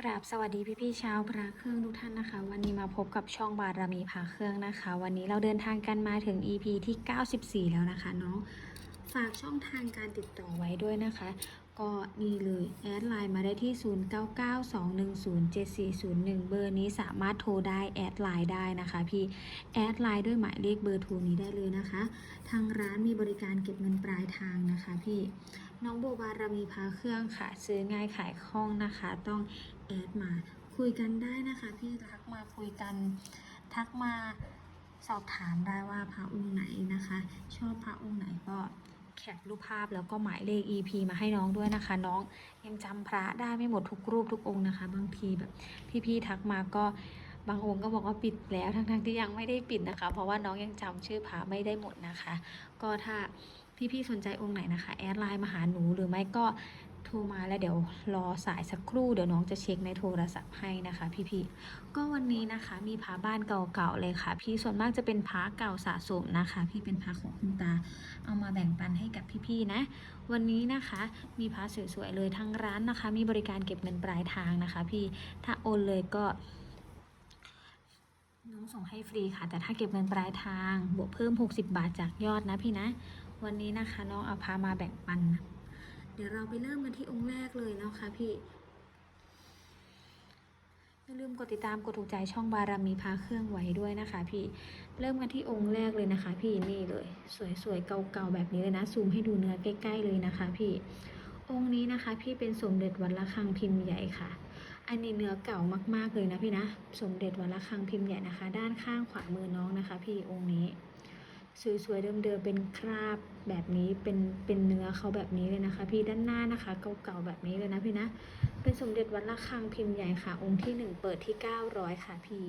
กราบสวัสดีพี่พี่ๆชาวพระเครื่องทุกท่านนะคะ วันนี้มาพบกับช่องบารมีพระเครื่องนะคะ วันนี้เราเดินทางกันมาถึง EP ที่ 94 แล้วนะคะเนาะฝากช่องทางการติดต่อไว้ด้วยนะคะ ก็นี่เลยแอดไลน์มาได้ที่ 0992107401 เบอร์นี้สามารถโทรได้แอดไลน์ได้นะคะพี่แอดไลน์ด้วยหมายเลขเบอร์โทรนี้ได้เลยนะคะ ทางร้านมีบริการเก็บเงินปลายทางนะคะพี่ น้องโบบารมีพาเครื่องค่ะ ซื้อง่ายขายคล่องนะคะ ต้องแอดมาคุยกันได้นะคะพี่ทักมาคุยกัน ทักมาสอบถามได้ว่าพระองค์ไหนนะคะ ชอบพระองค์ไหนก็แคปรูปภาพแล้วก็หมายเลข EP มาให้น้องด้วยนะคะ น้องยังจำพระได้ไม่หมดทุกรูปทุกองค์นะคะ บางทีแบบพี่ๆทักมาก็บางองค์ก็บอกว่าปิดแล้วทั้งๆที่ยังไม่ได้ปิดนะคะ เพราะว่าน้องยังจำชื่อพระไม่ได้หมดนะคะ ก็ถ้า พี่ๆสนใจองค์ไหนนะคะ แอดไลน์มาหาหนูหรือไม่ก็โทรมาแล้วเดี๋ยวรอสายสักครู่เดี๋ยวน้องจะเช็คในโทรศัพท์ให้นะคะ พี่ๆก็วันนี้นะคะมีพระบ้านเก่าๆเลยค่ะ พี่ส่วนมากจะเป็นพระเก่าสะสมนะคะ พี่เป็นพระของคุณตา เอามาแบ่งปันให้กับพี่ๆนะ วันนี้นะคะมีพระสวยๆเลยทั้งร้านนะคะ มีบริการเก็บเงินปลายทางนะคะ พี่ถ้าโอนเลยก็น้องส่งให้ฟรีค่ะ แต่ถ้าเก็บเงินปลายทางบวกเพิ่ม 60 บาทจากยอดนะพี่นะ วันนี้นะคะน้องเอาพามาแบ่งปันนะเดี๋ยวเราไปเริ่มกันที่องค์แรกเลยนะคะพี่ อย่าลืมกดติดตามกดถูกใจช่องบารมีพาเครื่องไว้ด้วยนะคะพี่ เริ่มกันที่องค์แรกเลยนะคะ พี่นี่เลย สวยๆเก่าๆแบบนี้เลยนะซูมให้ดูเนื้อใกล้ ๆ เลยนะคะ พี่ องค์นี้นะคะพี่เป็นสมเด็จวัดระฆังพิมพ์ใหญ่ค่ะ อันนี้เนื้อเก่ามากๆเลยนะพี่นะ สมเด็จวัดระฆังพิมพ์ใหญ่นะคะ ด้านข้างขวามือน้องนะคะ พี่องค์นี้ สวยๆเดิมๆเป็นคราบแบบนี้เป็นเป็นเนื้อเขาแบบนี้เลยนะคะ พี่ด้านหน้านะคะเก่าๆแบบนี้เลยนะพี่นะ เป็นสมเด็จวัดระฆังพิมพ์ใหญ่ค่ะ องค์ที่หนึ่งเปิดที่เก้าร้อยค่ะพี่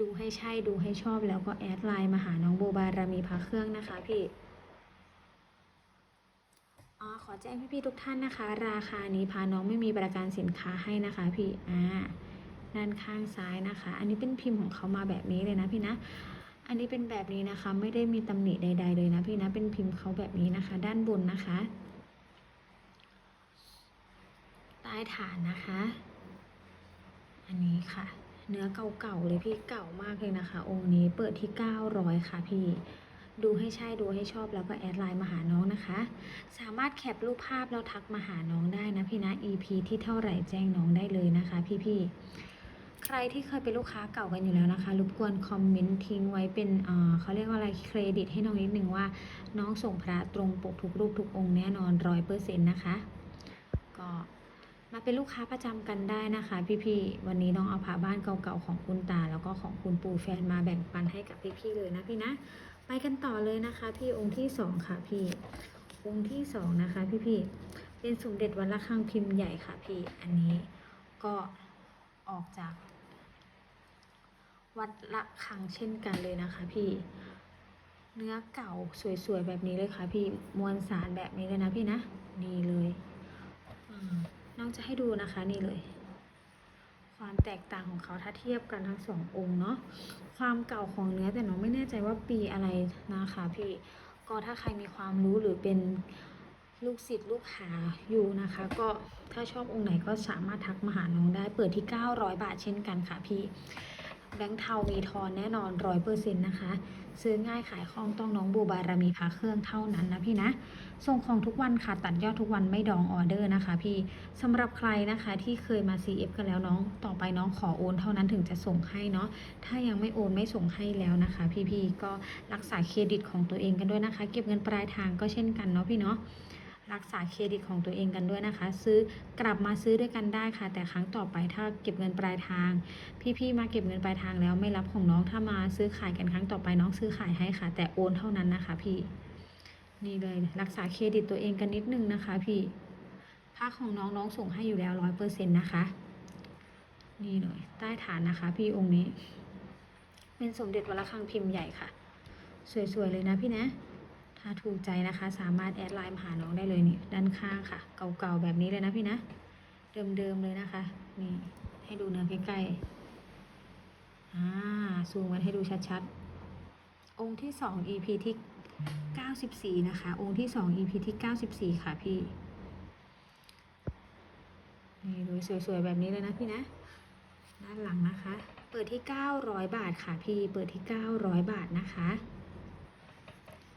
ดูให้ใช่ดูให้ชอบแล้วก็แอดไลน์มาหาน้องโบบารมีพระเครื่องนะคะพี่อ๋อขอแจ้งพี่ๆทุกท่านนะคะ ราคานี้พาน้องไม่มีประกันสินค้าให้นะคะพี่อ่าด้านข้างซ้ายนะคะ อันนี้เป็นพิมพ์ของเขามาแบบนี้เลยนะพี่นะ อันนี้เป็นแบบนี้นะคะ ไม่ได้มีตำหนิใด ๆ เลยนะพี่นะ เป็นพิมพ์เขาแบบนี้นะคะ ด้านบนนะคะ ใต้ฐานนะคะ อันนี้ค่ะ เนื้อเก่าๆเลยพี่เก่ามากเลยนะคะ องค์นี้เปิดที่ 900 ค่ะพี่ดูให้ใช่ดูให้ชอบแล้วก็แอดไลน์มาหาน้องนะคะ สามารถแคปรูปภาพแล้วทักมาหาน้องได้นะพี่นะ EP ที่เท่าไหร่แจ้งน้องได้เลยนะคะ พี่ๆ ใครที่เคยเป็นลูกค้าเก่ากันอยู่แล้วนะคะรบกวนคอมเมนต์ทิ้งไว้เป็นเเขาเรียกว่าอะไรเครดิตให้น้องนิดนึงว่า น้องส่งพระตรงปกทุกรูปทุกองค์แน่นอนร้อยเปอร์เซ็นต์นะคะ ก็มาเป็นลูกค้าประจำกันได้นะคะ พี่ๆวันนี้น้องเอาพระบ้านเก่าๆของคุณตา แล้วก็ของคุณปู่แฟนมาแบ่งปันให้กับพี่ๆเลยนะพี่นะ ไปกันต่อเลยนะคะที่องค์ที่สองค่ะพี่องค์ที่สองนะคะพี่ๆเป็นสมเด็จวัดระฆังพิมพ์ใหญ่ค่ะพี่อันนี้ก็ออกจาก วัดระฆังเช่นกันเลยนะคะพี่ เนื้อเก่าสวยๆแบบนี้เลยค่ะพี่มวลสารแบบนี้เลยนะพี่นะ นี่เลยน้องจะให้ดูนะคะนี่เลย ความแตกต่างของเขาถ้าเทียบกันทั้งสององค์เนาะความเก่าของเนื้อแต่น้องไม่แน่ใจว่าปีอะไรนะคะพี่ก็ถ้าใครมีความรู้หรือเป็นลูกศิษย์ลูกหาอยู่นะคะ ก็ถ้าชอบองค์ไหนก็สามารถทักมาหาน้องได้เปิดที่ 900 บาทเช่นกันค่ะพี่ แบงค์เทามีทอนแน่นอนร้อยเปอร์เซ็นต์นะคะ ซื้อง่ายขายคล่องต้องน้องบูบารมีพาเครื่องเท่านั้นนะพี่นะ ส่งของทุกวันค่ะ ตัดยอดทุกวันไม่ดองออเดอร์นะคะ พี่สำหรับใครนะคะที่เคยมา CF กันแล้วน้อง ต่อไปน้องขอโอนเท่านั้นถึงจะส่งให้เนาะ ถ้ายังไม่โอนไม่ส่งให้แล้วนะคะ พี่ๆก็รักษาเครดิตของตัวเองกันด้วยนะคะ เก็บเงินปลายทางก็เช่นกันเนาะพี่เนาะ รักษาเครดิตของตัวเองกันด้วยนะคะ ซื้อกลับมาซื้อด้วยกันได้ค่ะ แต่ครั้งต่อไปถ้าเก็บเงินปลายทาง พี่ๆมาเก็บเงินปลายทางแล้วไม่รับของน้องถ้ามาซื้อขายกันครั้งต่อไปน้องซื้อขายให้ค่ะ แต่โอนเท่านั้นนะคะ พี่ นี่เลยรักษาเครดิตตัวเองกันนิดนึงนะคะ พี่ผ้าของน้องน้องส่งให้อยู่แล้วร้อยเปอร์เซ็นต์นะคะ นี่เลยใต้ฐานนะคะ พี่องค์นี้ เป็นสมเด็จวัดระฆังพิมพ์ใหญ่ค่ะ สวยๆเลยนะพี่นะ ถ้าถูกใจนะคะ สามารถแอดไลน์มาหาน้องได้เลยนี่ด้านข้างค่ะ เก่าๆแบบนี้เลยนะพี่นะ เดิมๆเลยนะคะ นี่ให้ดูเนื้อใกล้ๆอ่าซูมกันให้ดูชัดๆ องค์ที่สอง EP ที่ 94 นะคะ องค์ที่สอง EP ที่ 94 ค่ะพี่ นี่สวยๆ แบบนี้เลยนะพี่นะ ด้านหลังนะคะ เปิดที่ 900 บาทค่ะพี่ เปิดที่ 900 บาทนะคะ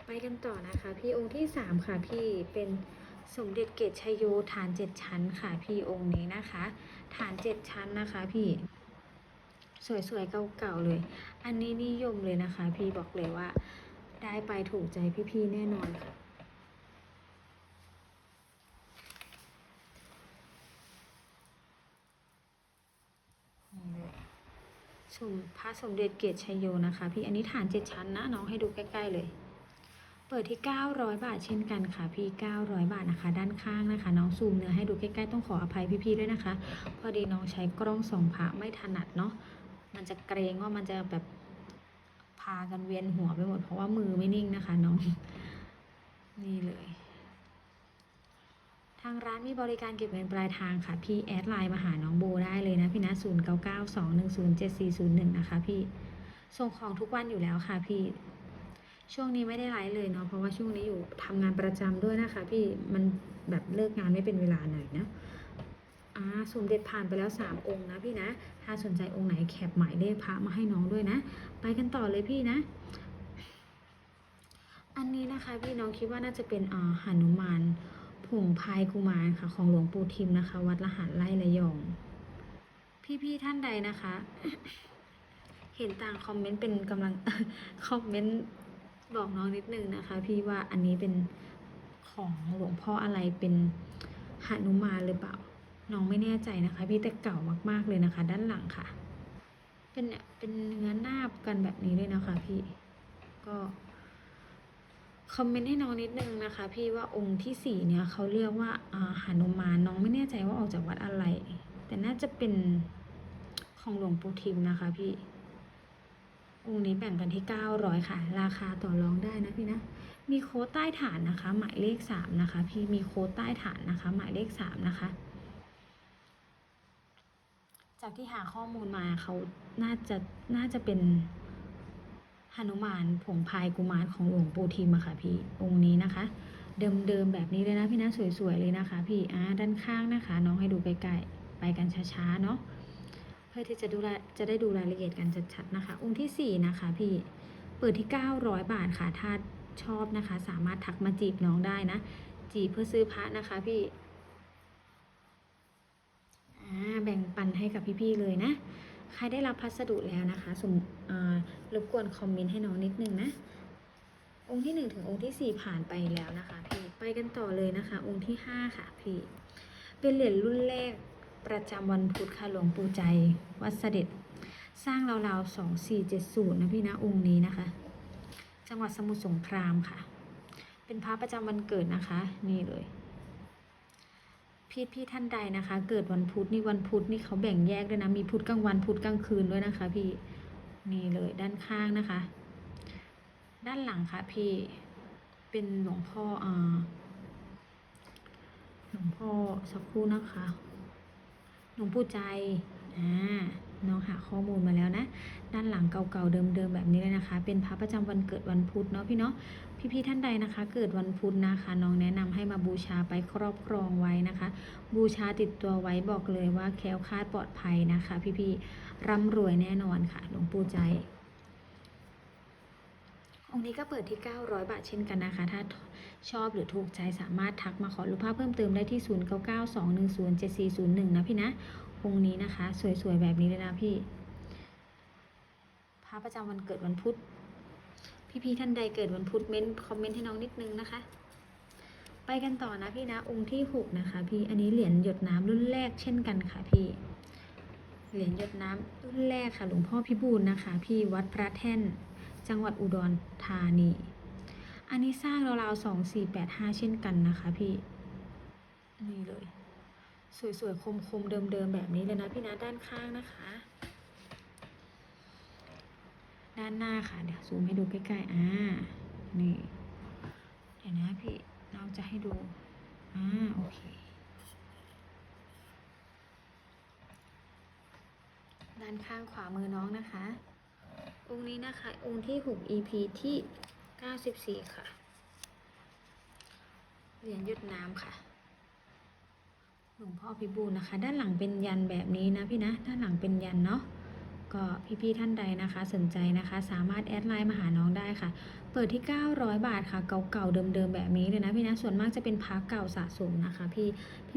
ไปกันต่อนะคะ พี่องค์ที่3ค่ะพี่เป็นสมเด็จเกตชัยโยฐาน7ชั้นค่ะพี่องค์นี้นะคะ ฐาน7ชั้นนะคะพี่สวยๆเก่าๆเลย อันนี้นิยมเลยนะคะ พี่บอกเลยว่า ได้ไปถูกใจพี่ๆแน่นอนค่ะสมพระสมเด็จเกตชัยโยนะคะ พี่อันนี้ฐานเจ็ดชั้นนะน้องให้ดูใกล้ ๆ เลย เปิดที่ 900 บาท เช่นกันค่ะพี่ 900 บาทนะคะ ด้านข้างนะคะ น้องซูมเนื้อให้ดูใกล้ๆ ต้องขออภัยพี่ๆด้วยนะคะ พอดีน้องใช้กล้องส่องพระไม่ถนัดเนาะ มันจะเกรงว่ามันจะแบบพากันเวียนหัวไปหมด เพราะว่ามือไม่นิ่งนะคะน้อง นี่เลย ทางร้านมีบริการเก็บเงินปลายทางค่ะ พี่แอดไลน์มาหาน้องโบได้เลยนะพี่นะ0 9 9 2 1 0 7 4 0 1นะคะพี่ ส่งของทุกวันอยู่แล้วค่ะพี่ ช่วงนี้ไม่ได้ไลฟ์เลยเนาะเพราะว่าช่วงนี้อยู่ทำงานประจำด้วยนะคะ พี่มันแบบเลิกงานไม่เป็นเวลาหน่อยนะอ่าสมเด็จผ่านไปแล้ว 3 องค์นะพี่นะ ถ้าสนใจองค์ไหนแคปหมายเลขพระมาให้น้องด้วยนะ ไปกันต่อเลยพี่นะ อันนี้นะคะพี่น้องคิดว่าน่าจะเป็นอ่าหนุมานผงพายกุมารค่ะ ของหลวงปู่ทิมนะคะ วัดละหารไร่ระยอง พี่ๆท่านใดนะคะ เห็นต่างคอมเมนต์เป็นกำลังคอมเมนต์ บอกน้องนิดนึงนะคะ พี่ว่าอันนี้เป็นของหลวงพ่ออะไรเป็นหนุมานหรือเปล่า น้องไม่แน่ใจนะคะ พี่แต่เก่ามากๆเลยนะคะ ด้านหลังค่ะ เป็นเนี่ยเป็นเนื้อนาบกันแบบนี้เลยนะคะ พี่ก็คอมเมนต์ให้น้องนิดนึงนะคะ พี่ว่าองค์ที่สี่เนี่ยเขาเรียกว่าอ่าหานุมานน้องไม่แน่ใจว่าออกจากวัดอะไร แต่น่าจะเป็นของหลวงปู่ทิมนะคะ พี่ องค์นี้แบ่งกันที่เก้าร้อยค่ะ ราคาต่อรองได้นะพี่นะ มีโค้ดใต้ฐานนะคะ หมายเลขสามนะคะ พี่มีโค้ดใต้ฐานนะคะ หมายเลขสามนะคะ จากที่หาข้อมูลมาเขาน่าจะน่าจะเป็นหนุมานผงพายกุมารของหลวงปู่ทิมอะค่ะพี่องค์นี้นะคะ เดิมๆแบบนี้เลยนะพี่นะสวยๆเลยนะคะ พี่อ่าด้านข้างนะคะ น้องให้ดูใกล้ๆไปกันช้าๆเนาะ พื่อที่จะดูแลจะได้ดูรายละเอียดกันชัดๆนะคะ องค์ที่สี่นะคะพี่ เปิดที่ 900 บาทค่ะ ถ้าชอบนะคะ สามารถทักมาจีบน้องได้นะ จีบเพื่อซื้อพระนะคะพี่แบ่งปันให้กับพี่ๆเลยนะ ใครได้รับพัสดุแล้วนะคะสมรบกวนคอมเมนต์ให้น้องนิดนึงนะ องค์ที่หนึ่งถึงองค์ที่สี่ผ่านไปแล้วนะคะพี่ ไปกันต่อเลยนะคะ องค์ที่ห้าค่ะพี่ เป็นเหรียญรุ่นแรก ประจำวันพุธค่ะหลวงปู่ใจ วัดเสด็จ สร้างราวๆสองสี่เจ็ดศูนย์นะพี่นะองค์นี้นะคะ จังหวัดสมุทรสงครามค่ะ เป็นพระประจำวันเกิดนะคะ นี่เลย พี่พี่ท่านใดนะคะ เกิดวันพุธนี่วันพุธนี่เขาแบ่งแยกด้วยนะ มีพุธกลางวันพุธกลางคืนด้วยนะคะ พี่นี่เลยด้านข้างนะคะ ด้านหลังค่ะพี่เป็นหลวงพ่ออ่าหลวงพ่อสักครู่นะคะ หลวงปู่ใจอ่าน้องหาข้อมูลมาแล้วนะ ด้านหลังเก่าๆเดิมๆแบบนี้เลยนะคะ เป็นพระประจำวันเกิดวันพุธเนาะพี่เนาะพี่ๆท่านใดนะคะ เกิดวันพุธนะคะ น้องแนะนำให้มาบูชาไปครอบครองไว้นะคะ บูชาติดตัวไว้บอกเลยว่าแคล้วคลาดปลอดภัยนะคะ พี่ๆร่ำรวยแน่นอนค่ะ หลวงปู่ใจ องค์นี้ก็เปิดที่ 900 บาทเช่นกันนะคะ ถ้าชอบหรือถูกใจสามารถทักมาขอรูปภาพเพิ่มเติมได้ที่ 0992107401 นะพี่นะ องค์นี้นะคะ สวยๆ แบบนี้เลยนะพี่พระประจำวันเกิดวันพุธ พี่ๆท่านใดเกิดวันพุธเม้นคอมเมนต์ให้น้องนิดนึงนะคะ ไปกันต่อนะพี่นะ องค์ที่หกนะคะ พี่ อันนี้เหรียญหยดน้ำรุ่นแรกเช่นกันค่ะพี่เหรียญหยดน้ำรุ่นแรกค่ะหลวงพ่อพิบูลนะคะ พี่วัดพระแท่น จังหวัดอุดรธานี อันนี้สร้างราวๆสองสี่แปดห้าเช่นกันนะคะพี่ นี่เลย สวยๆ คมๆ เดิมๆ แบบนี้เลยนะพี่นะด้านข้างนะคะ ด้านหน้าค่ะ เดี๋ยวซูมให้ดูใกล้ๆ อ่า นี่ เดี๋ยวนะพี่ เราจะให้ดู อ่า โอเคด้านข้างขวามือน้องนะคะ องค์นี้นะคะ องค์ที่หก EP ที่เก้าสิบสี่ค่ะ เหรียญหยดน้ำค่ะ หลวงพ่อพิบูลนะคะ ด้านหลังเป็นยันแบบนี้นะพี่นะ ด้านหลังเป็นยันเนาะ ก็พี่ๆท่านใดนะคะ สนใจนะคะ สามารถแอดไลน์มาหาน้องได้ค่ะ เปิดที่ 900 บาทค่ะ เก่าๆเดิมๆแบบนี้เลยนะพี่นะ ส่วนมากจะเป็นพระเก่าสะสมนะคะ พี่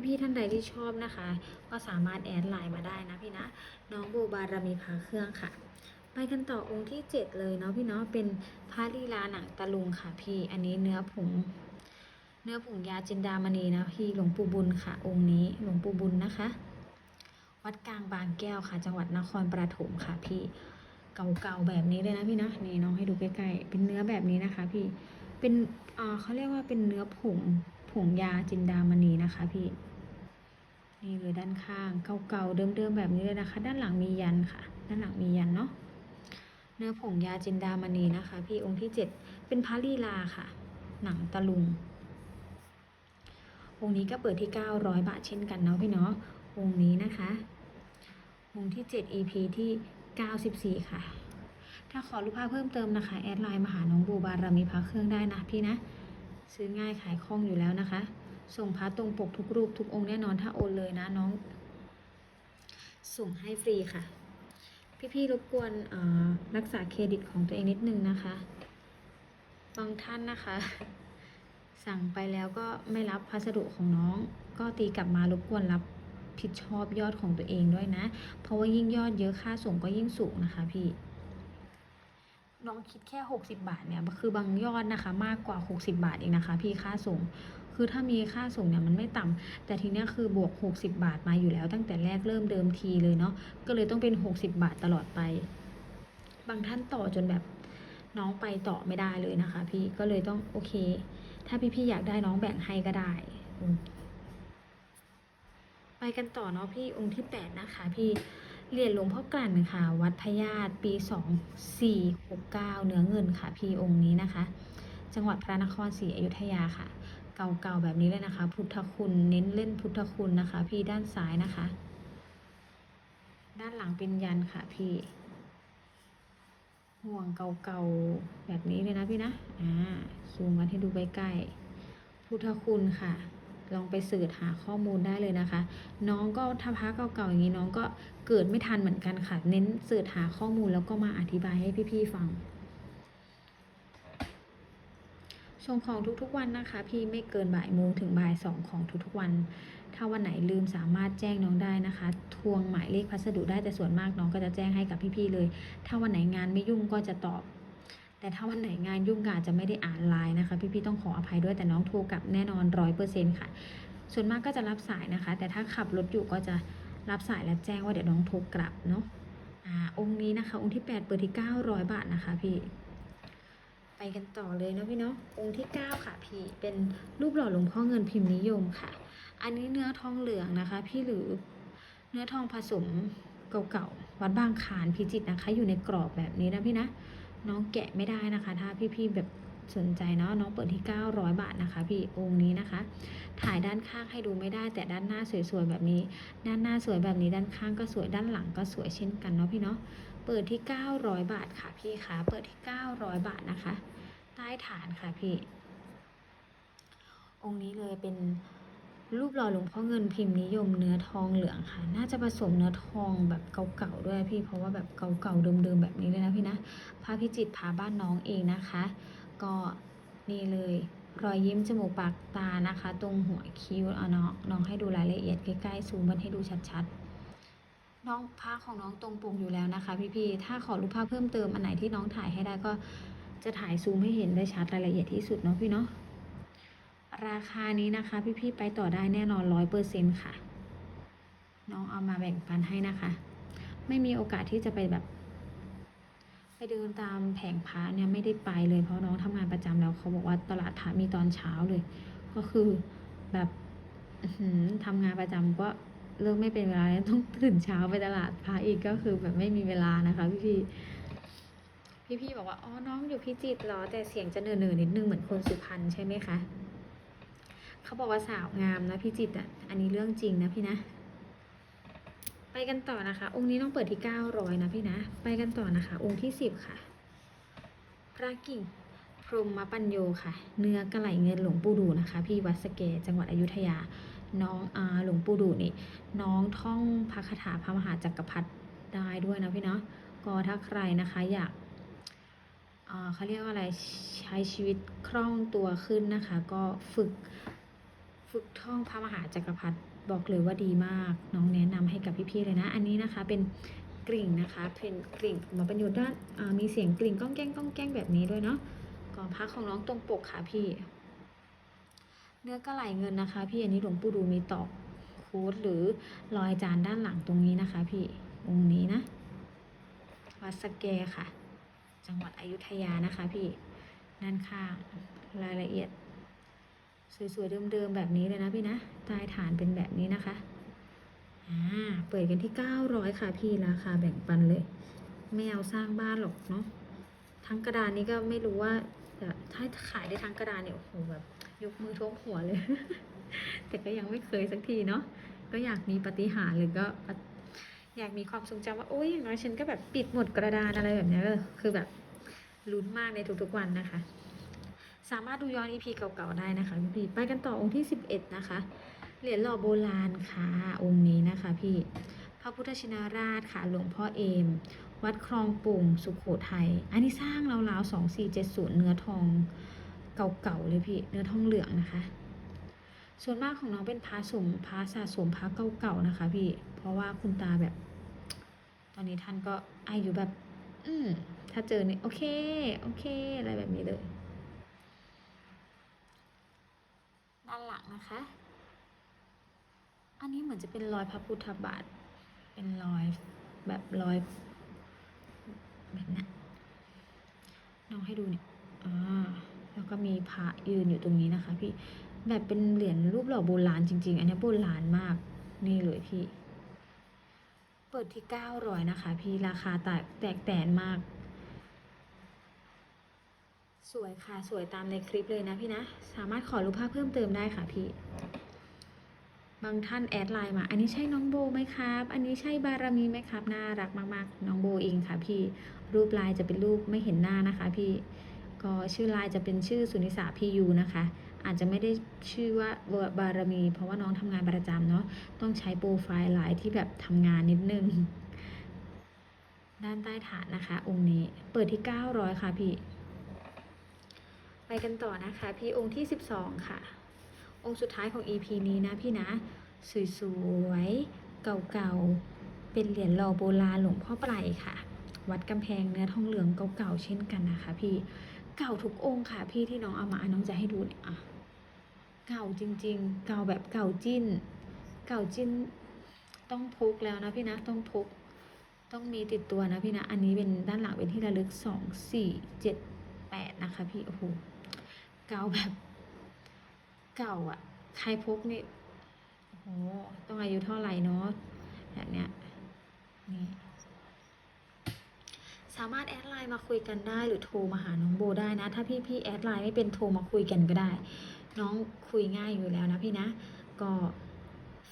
พี่ๆท่านใดที่ชอบนะคะ ก็สามารถแอดไลน์มาได้นะพี่นะ น้องบูบารมีพระเครื่องค่ะ ไปกันต่อองค์ที่ 7 เลยเนาะพี่เนาะเป็นพระลีลาหนังตะลุงค่ะพี่อันนี้เนื้อผงเนื้อผงยาจินดามณีนะพี่หลวงปู่บุญค่ะ องค์นี้หลวงปู่บุญนะคะ วัดกลางบางแก้วค่ะ จังหวัดนครปฐมค่ะพี่เก่าๆแบบนี้เลยนะพี่นะนี่น้องให้ดูใกล้ๆเป็นเนื้อแบบนี้นะคะ พี่เป็นอ่าเขาเรียกว่าเป็นเนื้อผงผงยาจินดามณีนะคะพี่นี่เลยด้านข้างเก่าๆเดิมๆแบบนี้เลยนะคะ ด้านหลังมียันค่ะ ด้านหลังมียันเนาะ เนื้อผงยาจินดามณีนะคะ พี่องค์ที่เจ็ดเป็นพระลีลาค่ะ หนังตะลุง องค์นี้ก็เปิดที่ 900 บาทเช่นกันเนาะพี่เนาะองค์นี้นะคะ องค์ที่ 7 EP ที่ 94 ค่ะ ถ้าขอรูปภาพเพิ่มเติมนะคะ แอดไลน์มาหาน้องบูบารมีพระเครื่องได้นะพี่นะ ซื้อง่ายขายคล่องอยู่แล้วนะคะ ส่งพระตรงปกทุกรูปทุกองค์แน่นอนถ้าโอนเลยนะน้อง ส่งให้ฟรีค่ะ พี่ๆรบกวนรักษาเครดิตของตัวเองนิดนึงนะคะ บางท่านนะคะ สั่งไปแล้วก็ไม่รับพัสดุของน้อง ก็ตีกลับมารบกวนรับผิดชอบยอดของตัวเองด้วยนะ เพราะว่ายิ่งยอดเยอะค่าส่งก็ยิ่งสูงนะคะพี่น้องคิดแค่ 60 บาทเนี่ยคือบางยอดนะคะ มากกว่า 60 บาทเองนะคะ พี่ค่าส่ง คือถ้ามีค่าส่งเนี่ยมันไม่ต่ำแต่ทีเนี้ยคือบวก 60 บาทมาอยู่แล้วตั้งแต่แรกเริ่มเดิมทีเลยเนาะก็เลยต้องเป็น 60 บาทตลอดไป บางท่านต่อจนแบบน้องไปต่อไม่ได้เลยนะคะ พี่ก็เลยต้องโอเค ถ้าพี่ๆอยากได้น้องแบ่งให้ก็ได้ไปกันต่อเนาะพี่องค์ที่ 8 นะคะ พี่เหรียญหลวงพ่อกลั่นค่ะ วัดพญาตปี 2469 เนื้อเงินค่ะ พี่องค์นี้นะคะ จังหวัดพระนครศรีอยุธยาค่ะ เก่าๆแบบนี้เลยนะคะ พุทธคุณเน้นเล่นพุทธคุณนะคะ พี่ด้านซ้ายนะคะ ด้านหลังเป็นยันค่ะพี่ห่วงเก่าๆแบบนี้เลยนะพี่นะอ่าซูมมาให้ดูใกล้ๆพุทธคุณค่ะ ลองไปสืบหาข้อมูลได้เลยนะคะ น้องก็ถ้าพระเก่าๆอย่างนี้น้องก็เกิดไม่ทันเหมือนกันค่ะ เน้นสืบหาข้อมูลแล้วก็มาอธิบายให้พี่ๆฟัง ชมของทุกๆวันนะคะ พี่ไม่เกินบ่ายโมงถึงบ่ายสองของทุกๆวัน ถ้าวันไหนลืมสามารถแจ้งน้องได้นะคะ ทวงหมายเลขพัสดุได้แต่ส่วนมากน้องก็จะแจ้งให้กับพี่ๆเลย ถ้าวันไหนงานไม่ยุ่งก็จะตอบ แต่ถ้าวันไหนงานยุ่งอาจจะไม่ได้อ่านไลน์นะคะ พี่ๆต้องขออภัยด้วยแต่น้องโทรกลับแน่นอนร้อยเปอร์เซ็นต์ค่ะ ส่วนมากก็จะรับสายนะคะ แต่ถ้าขับรถอยู่ก็จะรับสายและแจ้งว่าเดี๋ยวน้องโทรกลับเนาะอ่าองค์นี้นะคะ องค์ที่ 8 เปิดที่900 บาทนะคะพี่ ไปกันต่อเลยนะพี่เนาะองค์ที่ 9 ค่ะพี่เป็นรูปหล่อหลวงพ่อเงินพิมพ์นิยมค่ะ อันนี้เนื้อทองเหลืองนะคะ พี่หรือเนื้อทองผสมเก่าๆวัดบางขานพิจิตนะคะ อยู่ในกรอบแบบนี้นะพี่นะน้องแกะไม่ได้นะคะ ถ้าพี่ๆแบบสนใจเนาะน้องเปิดที่ 900 บาทนะคะ พี่องค์นี้นะคะ ถ่ายด้านข้างให้ดูไม่ได้แต่ด้านหน้าสวยๆแบบนี้ ด้านหน้าสวยแบบนี้ด้านข้างก็สวยด้านหลังก็สวยเช่นกันเนาะพี่เนาะ เปิดที่ 900 บาทค่ะพี่คะเปิดที่ 900 บาทนะคะ ใต้ฐานค่ะพี่ องค์นี้เลยเป็นรูปหล่อหลวงพ่อเงินพิมพ์นิยมเนื้อทองเหลืองค่ะ น่าจะผสมเนื้อทองแบบเก่าๆด้วยพี่ เพราะว่าแบบเก่าๆเดิมๆแบบนี้เลยนะพี่นะพระพิจิตรพาบ้านน้องเองนะคะ ก็นี่เลยรอยยิ้มจมูกปากตานะคะ ตรงหัวคิ้วเอาน้องน้องให้ดูรายละเอียดใกล้ๆซูมมันให้ดูชัดๆ น้องภาพของน้องตรงปกอยู่แล้วนะคะ พี่ๆ ถ้าขอรูปภาพเพิ่มเติมอันไหนที่น้องถ่ายให้ได้ก็จะถ่ายซูมให้เห็นได้ชัดรายละเอียดที่สุดเนาะพี่เนาะ ราคานี้นะคะ พี่ๆ ไปต่อได้แน่นอนร้อยเปอร์เซ็นค่ะ น้องเอามาแบ่งปันให้นะคะ ไม่มีโอกาสที่จะไปแบบ ไปเดินตามแผงพระเนี่ยไม่ได้ไปเลยเพราะน้องทำงานประจำแล้วเขาบอกว่าตลาดพระมีตอนเช้าเลย ก็คือแบบอื้อหือทำงานประจำก็ เลิกไม่เป็นเวลาต้องตื่นเช้าไปตลาดพระอีกก็คือแบบไม่มีเวลานะคะพี่พี่พี่พี่บอกว่าอ๋อน้องอยู่พิจิตรเหรอแต่เสียงจะเนื่อยๆนิดนึงเหมือนคนสุพรรณใช่ไหมคะเขาบอกว่าสาวงามนะพิจิตอะอันนี้เรื่องจริงนะพี่นะ ไปกันต่อนะคะ องค์นี้ต้องเปิดที่900นะพี่นะ ไปกันต่อนะคะ องค์ที่10ค่ะ พระกิ่งพรหมปัญโยค่ะ เนื้อกระไหลเงินหลวงปู่ดูนะคะ พี่วัดสเกตจังหวัดอยุธยา น้องอาหลวงปู่ดูนี่ น้องท่องพระคาถาพระมหาจักรพรรดิได้ด้วยนะพี่เนาะก็ถ้าใครนะคะอยากอ่าเขาเรียกว่าอะไรใช้ชีวิตคล่องตัวขึ้นนะคะ ก็ฝึกฝึกท่องพระมหาจักรพรรดิบอกเลยว่าดีมาก น้องแนะนำให้กับพี่ๆเลยนะ อันนี้นะคะเป็นกริ่งนะคะเป็นกริ่งมาประยุทธ์ด้านมีเสียงกริ่งก้องแก้งก้องแก้งแบบนี้ด้วยเนาะก่อนพักของน้องตรงปกค่ะพี่ เนื้อกระไหลเงินนะคะ พี่อันนี้หลวงปู่ดูมีตอกโค้ดหรือรอยจานด้านหลังตรงนี้นะคะ พี่องค์นี้นะวัดสแกค่ะ จังหวัดอยุธยานะคะ พี่ด้านข้างรายละเอียด สวยๆเดิมๆแบบนี้เลยนะพี่นะใต้ฐานเป็นแบบนี้นะคะอ่าเปิดกันที่900ค่ะพี่ราคาแบ่งปันเลย ไม่เอาสร้างบ้านหรอกเนาะทั้งกระดานนี้ก็ไม่รู้ว่าจะถ้าขายได้ทั้งกระดานเนี่ยโอ้โหแบบ ยกมือท่วมหัวเลย แต่ก็ยังไม่เคยสักทีเนาะก็อยากมีปฏิหารหรือก็อยากมีความทรงจำว่าโอ้ยอย่างน้อยฉันก็แบบปิดหมดกระดานอะไรแบบนี้ก็คือแบบลุ้นมากในทุกๆวันนะคะ สามารถดูย้อน EP เก่าๆได้นะคะพี่ไปกันต่อองค์ที่ 11 นะคะ เหรียญหล่อโบราณค่ะองค์นี้นะคะพี่พระพุทธชินราชค่ะหลวงพ่อเอม วัดคลองปุ่งสุขโขทัยอันนี้สร้างราวๆ2470เนื้อทอง เก่าๆเลยพี่เนื้อทองเหลืองนะคะ ส่วนมากของน้องเป็นพระสมพระสะสมพระเก่าๆนะคะ พี่เพราะว่าคุณตาแบบ ตอนนี้ท่านก็อายุแบบ อืมถ้าเจอเนี่ยโอเคโอเค อะไรแบบนี้เลยด้านหลังนะคะ อันนี้เหมือนจะเป็นรอยพระพุทธบาท เป็นรอยแบบรอยแบบนี้น้องให้ดูเนี่ยอ่า แล้วก็มีพระยืนอยู่ตรงนี้นะคะ พี่แบบเป็นเหรียญรูปหล่อโบราณจริง ๆ อันนี้โบราณมากนี่เลยพี่ เปิดที่เก้าร้อยนะคะ พี่ราคาแตกแตกแตนมาก สวยค่ะสวยตามในคลิปเลยนะพี่นะ สามารถขอรูปภาพเพิ่มเติมได้ค่ะพี่บางท่านแอดไลน์มา อันนี้ใช่น้องโบไหมครับ อันนี้ใช่บารมีไหมครับ น่ารักมาก ๆ น้องโบเองค่ะพี่ รูปลายจะเป็นรูปไม่เห็นหน้านะคะพี่ ก็ชื่อไลน์จะเป็นชื่อสุนิสาพียูนะคะ อาจจะไม่ได้ชื่อว่าบารมี เพราะว่าน้องทำงานประจำเนาะต้องใช้โปรไฟล์ไลน์ที่แบบทำงานนิดนึง ด้านใต้ฐานนะคะ องค์นี้เปิดที่ 900 ค่ะพี่ไปกันต่อนะคะ พี่องค์ที่ 12 ค่ะ องค์สุดท้ายของ EP นี้นะพี่นะ สวยๆ เก่าๆ เป็นเหรียญหล่อโบราณหลวงพ่อไพรค่ะ วัดกำแพงเนื้อทองเหลืองเก่าๆ เช่นกันนะคะพี่ เก่าทุกองค์ค่ะ พี่ที่น้องเอามาอะน้องจะให้ดูเนี่ยอะเก่าจริง ๆ เก่าแบบเก่าจิ้น เก่าจิ้นต้องพกแล้วนะพี่นะต้องพกต้องมีติดตัวนะพี่นะ อันนี้เป็นด้านหลังเป็นที่ระลึกสองสี่เจ็ดแปดนะคะพี่ โอ้โห เก่าแบบ เก่าอะ ใครพกนี่ โอ้โห ต้องอายุเท่าไหร่เนาะแบบเนี้ย นี่ามารถแอดไลน์มาคุยกันได้หรือโทรมาหาน้องโบได้นะ ถ้าพี่พี่แอดไลน์ไม่เป็นโทรมาคุยกันก็ได้ น้องคุยง่ายอยู่แล้วนะพี่นะ ก็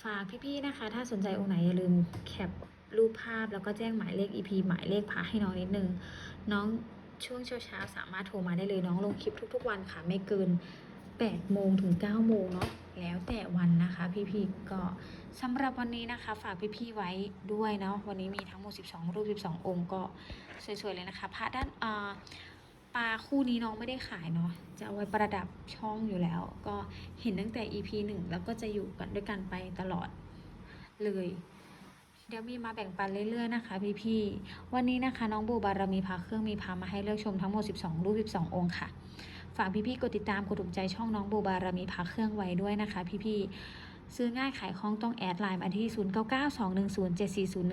ฝากพี่ๆนะคะ ถ้าสนใจองค์ไหนอย่าลืมแคปรูปภาพแล้วก็แจ้งหมายเลข EP หมายเลขพาให้น้องนิดนึง น้องช่วงเช้าๆสามารถโทรมาได้เลยน้องลงคลิปทุกๆวันค่ะ ไม่เกิน8โมงถึง9โมงเนาะ แล้วแต่วันนะคะ พี่ๆก็สำหรับวันนี้นะคะ ฝากพี่ๆไว้ด้วยเนาะวันนี้มีทั้งหมด 12 รูป 12 องค์ก็สวยๆเลยนะคะพระด้านอ่าปลาคู่นี้น้องไม่ได้ขายเนาะจะเอาไว้ประดับช่องอยู่แล้ว ก็เห็นตั้งแต่ EP 1 แล้วก็จะอยู่กันด้วยกันไปตลอดเลย เดี๋ยวมีมาแบ่งปันเรื่อยๆนะคะ พี่ๆวันนี้นะคะน้องบูบารมีพาเครื่องมีพามาให้เลือกชมทั้งหมด 12 รูป 12 องค์ค่ะ ฝากพี่ๆกดติดตามกดถูกใจช่องน้องโบบารมีพาเครื่องไว้ด้วยนะคะ พี่ๆซื้อง่ายขายคล่องต้องแอดไลน์มาที่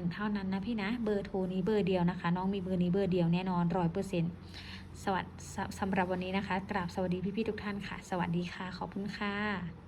0992107401 เท่านั้นนะพี่นะ เบอร์โทรนี้เบอร์เดียวนะคะ น้องมีเบอร์นี้เบอร์เดียวแน่นอนร้อยเปอร์เซ็นต์สวัสดีสำหรับวันนี้นะคะ กราบสวัสดีพี่ๆทุกท่านค่ะ สวัสดีค่ะ ขอบคุณค่ะ